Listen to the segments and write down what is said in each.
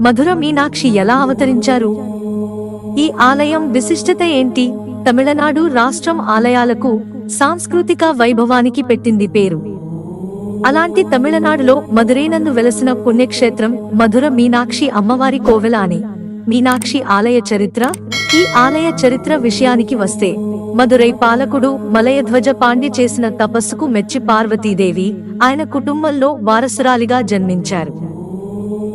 మధుర మీనాక్షి ఎలా అవతరించారు? ఈ ఆలయం విశిష్టత ఏంటి? తమిళనాడు రాష్ట్రం ఆలయాలకు సాంస్కృతిక వైభవానికి పెట్టింది పేరు. అలాంటి తమిళనాడులో మధురైనందు వెలసిన పుణ్యక్షేత్రం మధుర మీనాక్షి అమ్మవారి కోవెల అని. మీనాక్షి ఆలయ చరిత్ర ఈ ఆలయ చరిత్ర విషయానికి వస్తే మధురై పాలకుడు మలయధ్వజ పాండ్య చేసిన తపస్సుకు మెచ్చి పార్వతీదేవి ఆయన కుటుంబంలో వారసురాలిగా జన్మించారు.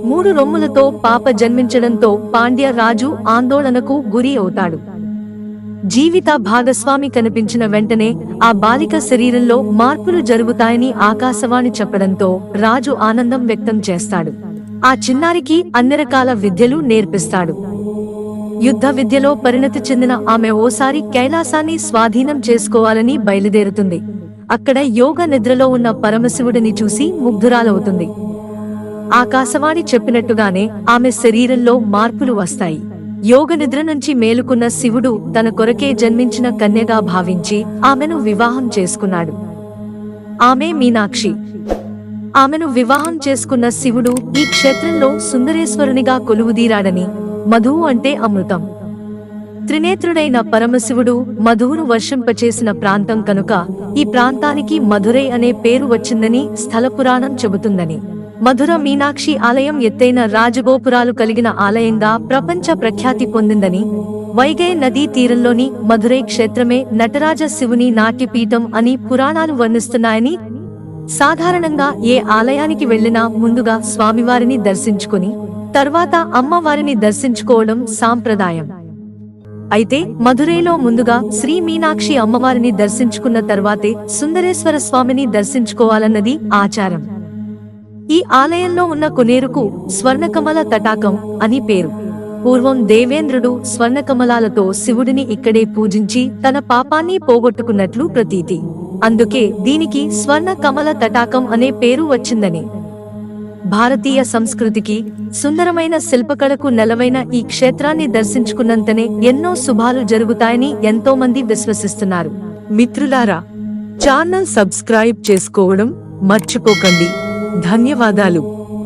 మూడు రొమ్ములతో పాప జన్మించడంతో పాండ్య రాజు ఆందోళనకు గురి అవుతాడు. జీవిత భాగస్వామి కనిపించిన వెంటనే ఆ బాలిక శరీరంలో మార్పులు జరుగుతాయని ఆకాశవాణి చెప్పడంతో రాజు ఆనందం వ్యక్తం చేస్తాడు. ఆ చిన్నారికి అన్ని రకాల విద్యలు నేర్పిస్తాడు. యుద్ధ విద్యలో పరిణతి చెందిన ఆమె ఓసారి కైలాసాన్ని స్వాధీనం చేసుకోవాలని బయలుదేరుతుంది. అక్కడ యోగ నిద్రలో ఉన్న పరమశివుడిని చూసి ముగ్ధురాలవుతుంది. ఆకాశవాణి చెప్పినట్టుగానే ఆమె శరీరంలో మార్పులు వస్తాయి. యోగ నిద్ర నుంచి మేలుకున్న శివుడు తన కొరకే జన్మించిన కన్యగా భావించి ఆమెను వివాహం చేసుకున్నాడు. ఆమె మీనాక్షి. ఆమెను వివాహం చేసుకున్న శివుడు ఈ క్షేత్రంలో సుందరేశ్వరునిగా కొలువుదీరాడని మధువు అంటే అమృతం. త్రినేత్రుడైన పరమశివుడు మధువును వర్షింపచేసిన ప్రాంతం కనుక ఈ ప్రాంతానికి మధురై అనే పేరు వచ్చిందని స్థల పురాణం చెబుతుందని. మధుర మీనాక్షి ఆలయం ఎత్తైన రాజగోపురాలు కలిగిన ఆలయంగా ప్రపంచ ప్రఖ్యాతి పొందిందని వైగై నదీ తీరంలోని మధురై క్షేత్రమే నటరాజ శివుని నాట్యపీఠం అని పురాణాలు వర్ణిస్తున్నాయని సాధారణంగా ఏ ఆలయానికి వెళ్ళినా ముందుగా స్వామివారిని దర్శించుకుని తర్వాత అమ్మవారిని దర్శించుకోవడం సాంప్రదాయం. అయితే మధురైలో ముందుగా శ్రీ మీనాక్షి అమ్మవారిని దర్శించుకున్న తర్వాతే సుందరేశ్వర స్వామిని దర్శించుకోవాలన్నది ఆచారం. ఈ ఆలయంలో ఉన్న కొనేరుకు స్వర్ణకమల తటాకం అని పేరు. పూర్వం దేవేంద్రుడు స్వర్ణకమలాలతో శివుడిని ఇక్కడే పూజించి తన పాపాన్ని పోగొట్టుకున్నట్లు ప్రతీతి. అందుకే దీనికి స్వర్ణ కమల తటాకం అనే పేరు వచ్చిందని. భారతీయ సంస్కృతికి సుందరమైన శిల్పకళకు నెలవైన ఈ క్షేత్రాన్ని దర్శించుకున్నంతనే ఎన్నో శుభాలు జరుగుతాయని ఎంతో మంది విశ్వసిస్తున్నారు. మిత్రులారా ఛానల్ సబ్స్క్రైబ్ చేసుకోవడం మర్చిపోకండి. ధన్యవాదాలు.